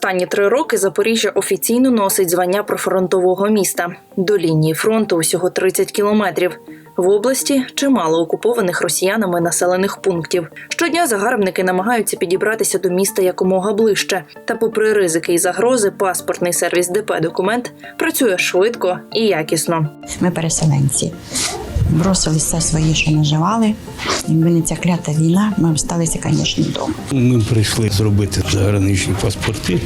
останні три роки Запоріжжя офіційно носить звання прифронтового міста. До лінії фронту усього 30 кілометрів. В області чимало окупованих росіянами населених пунктів. Щодня загарбники намагаються підібратися до міста якомога ближче. Та, попри ризики і загрози, паспортний сервіс ДП документ працює швидко і якісно. Ми переселенці. Бросили все своє, що наживали. Якби не ця клята війна, ми б сталися, звісно, вдома. Ми прийшли зробити заграничні паспорти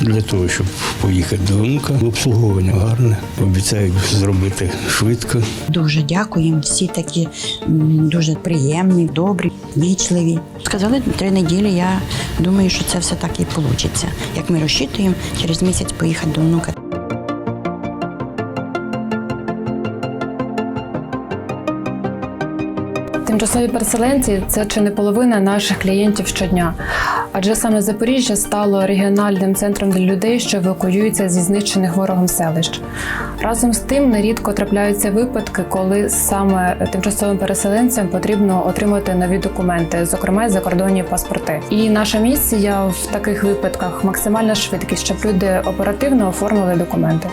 для того, щоб поїхати до онука. Обслуговування гарне. Обіцяють зробити швидко. Дуже дякуємо. Всі такі дуже приємні, добрі, вічливі. Сказали три неділі. Я думаю, що це все так і вийде. Як ми розчитуємо, через місяць поїхати до онука. Тимчасові переселенці це чи не половина наших клієнтів щодня, адже саме Запоріжжя стало регіональним центром для людей, що евакуюються зі знищених ворогом селищ. Разом з тим нерідко трапляються випадки, коли саме тимчасовим переселенцям потрібно отримати нові документи, зокрема й закордонні паспорти. І наша місія в таких випадках максимальна швидкість, щоб люди оперативно оформили документи.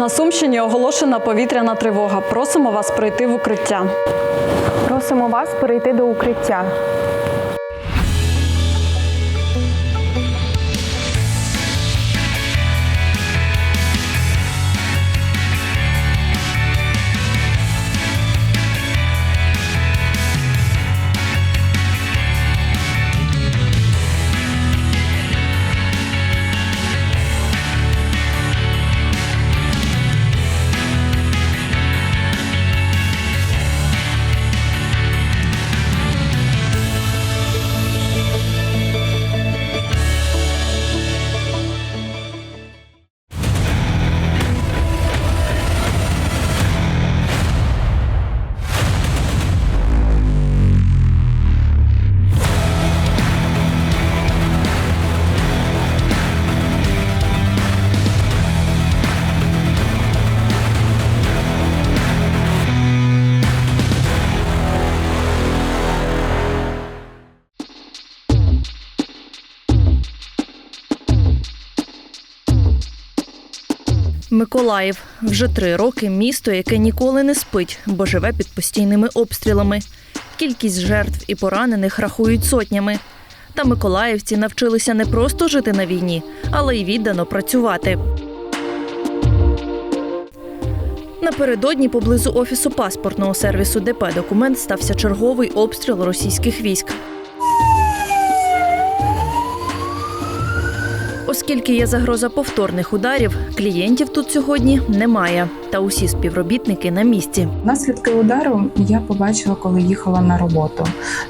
На Сумщині оголошена повітряна тривога. Просимо вас пройти в укриття. Просимо вас перейти до укриття. Миколаїв вже три роки місто, яке ніколи не спить, бо живе під постійними обстрілами. Кількість жертв і поранених рахують сотнями. Та миколаївці навчилися не просто жити на війні, але й віддано працювати. Напередодні поблизу офісу паспортного сервісу ДП документ стався черговий обстріл російських військ. Оскільки є загроза повторних ударів, клієнтів тут сьогодні немає. Та усі співробітники на місці. Наслідки удару я побачила, коли їхала на роботу.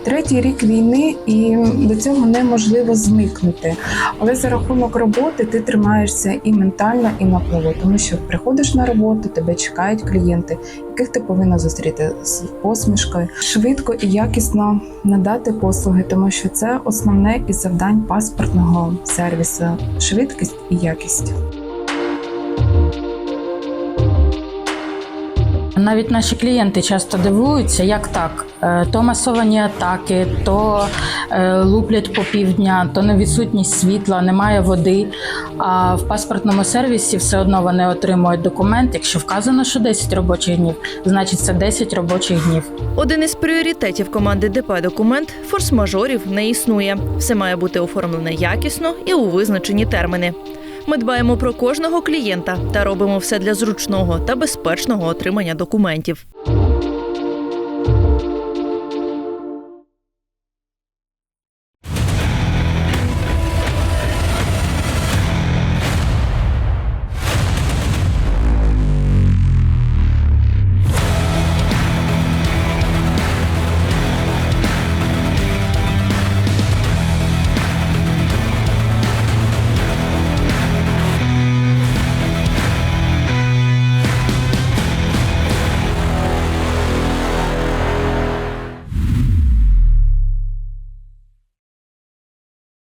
Третій рік війни, і до цього неможливо зникнути. Але за рахунок роботи ти тримаєшся і ментально, і на плаву, тому що приходиш на роботу, тебе чекають клієнти, яких ти повинна зустріти з посмішкою, швидко і якісно надати послуги, тому що це основне із завдань паспортного сервісу швидкість і якість. Навіть наші клієнти часто дивуються, як так. Е, То масовані атаки, то е, луплять по півдня, то невідсутність світла, немає води. А в паспортному сервісі все одно вони отримують документ. Якщо вказано, що 10 робочих днів, значить це 10 робочих днів. Один із пріоритетів команди ДП Документ форс-мажорів не існує. Все має бути оформлене якісно і у визначені терміни. Ми дбаємо про кожного клієнта та робимо все для зручного та безпечного отримання документів.